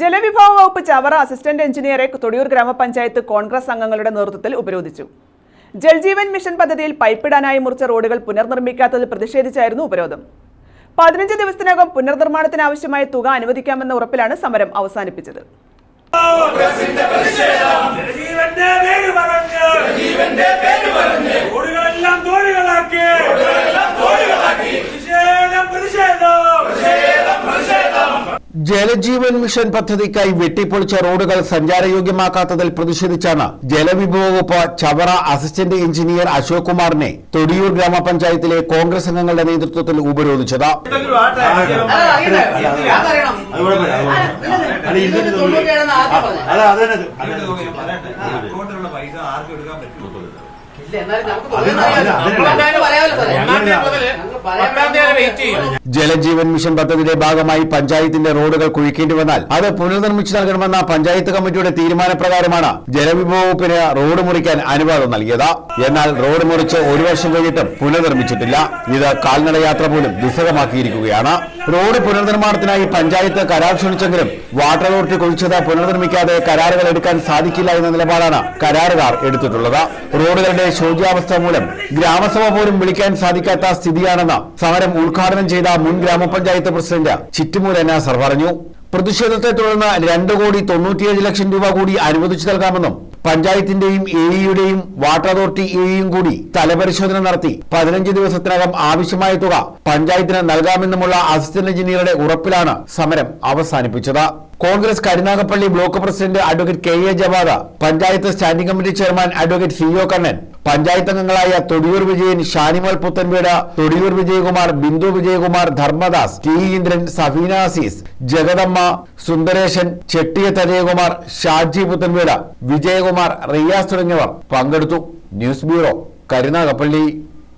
ജലവിഭവ വകുപ്പ് ചവറ അസിസ്റ്റന്റ് എഞ്ചിനീയറെ തൊടിയൂർ ഗ്രാമപഞ്ചായത്ത് കോൺഗ്രസ് അംഗങ്ങളുടെ നേതൃത്വത്തിൽ ഉപരോധിച്ചു. ജൽജീവൻ മിഷൻ പദ്ധതിയിൽ പൈപ്പിടാനായി മുറിച്ച റോഡുകൾ പുനർനിർമ്മിക്കാത്തതിൽ പ്രതിഷേധിച്ചായിരുന്നു ഉപരോധം. പതിനഞ്ച് ദിവസത്തിനകം പുനർനിർമ്മാണത്തിനാവശ്യമായ തുക അനുവദിക്കാമെന്ന ഉറപ്പിലാണ് സമരം അവസാനിപ്പിച്ചത്. ജലജീവൻ മിഷൻ പദ്ധതിക്കായി വെട്ടിപ്പൊളിച്ച റോഡുകൾ സഞ്ചാരയോഗ്യമാക്കാത്തതിൽ പ്രതിഷേധിച്ചാണ് ജലവിഭവ വകുപ്പ് ചവറ അസിസ്റ്റന്റ് എഞ്ചിനീയർ അശോക് കുമാറിനെ തൊടിയൂർ ഗ്രാമപഞ്ചായത്തിലെ കോൺഗ്രസ് അംഗങ്ങളുടെ നേതൃത്വത്തിൽ ഉപരോധിച്ചത് ജലജീവൻ മിഷൻ പദ്ധതിയുടെ ഭാഗമായി പഞ്ചായത്തിന്റെ റോഡുകൾ കുഴിക്കേണ്ടി വന്നാൽ അത് പുനർനിർമ്മിച്ചു നൽകണമെന്ന പഞ്ചായത്ത് കമ്മിറ്റിയുടെ തീരുമാനപ്രകാരമാണ് ജലവിഭവ വകുപ്പിന് റോഡ് മുറിക്കാൻ അനുവാദം നൽകിയത്. എന്നാൽ റോഡ് മുറിച്ച് ഒരു വർഷം കഴിഞ്ഞിട്ടും പുനർനിർമ്മിച്ചിട്ടില്ല. ഇത് കാൽനടയാത്ര പോലും ദുസ്സഹമാക്കിയിരിക്കുകയാണ്. റോഡ് പുനർനിർമ്മാണത്തിനായി പഞ്ചായത്ത് കരാർ ക്ഷണിച്ചെങ്കിലും വാട്ടർ അതോറിറ്റി കുഴിച്ചത് പുനർനിർമ്മിക്കാതെ കരാറുകൾ എടുക്കാൻ സാധിക്കില്ല എന്ന നിലപാടാണ് കരാറുകാർ എടുത്തിട്ടുള്ളത്. റോഡുകളുടെ ശോച്യാവസ്ഥ മൂലം ഗ്രാമസഭ പോലും വിളിക്കാൻ സാധിക്കാത്ത സ്ഥിതിയാണെന്ന് സമരം ഉദ്ഘാടനം ചെയ്ത മുൻ ഗ്രാമപഞ്ചായത്ത് പ്രസിഡന്റ് ചിറ്റുമൂല നാസർ പറഞ്ഞു. പ്രതിഷേധത്തെ തുടർന്ന് രണ്ട് കോടി തൊണ്ണൂറ്റിയേഴ് ലക്ഷം രൂപ കൂടി അനുവദിച്ചു നൽകാമെന്നും പഞ്ചായത്തിന്റെയും എഇയുടെയും വാട്ടർ അതോറിറ്റി എയും കൂടി തലപരിശോധന നടത്തി പതിനഞ്ച് ദിവസത്തിനകം ആവശ്യമായ തുക പഞ്ചായത്തിന് നൽകാമെന്നുമുള്ള അസിസ്റ്റന്റ് എഞ്ചിനീയറുടെ ഉറപ്പിലാണ് സമരം അവസാനിപ്പിച്ചത്. Congress Karunagappally block president advocate K A Javada panchayat standing committee chairman advocate O Kannan panchayat അംഗങ്ങളായ തൊടിയൂർ വിജയൻ ഷാനിമോൾ പുത്തൻവീട് തൊടിയൂർ വിജയകുമാർ ബിന്ദു വിജയകുമാർ ധർമ്മദാസ് ടി ഇന്ദ്രൻ സഫീന അസീസ് ജഗദമ്മ സുന്ദരേശൻ ചെട്ടിയ തജയകുമാർ ഷാജി പുത്തൻവീട് വിജയകുമാർ റിയാസ് തുടങ്ങിയവർ പങ്കെടുത്തു. News bureau Karunagappally.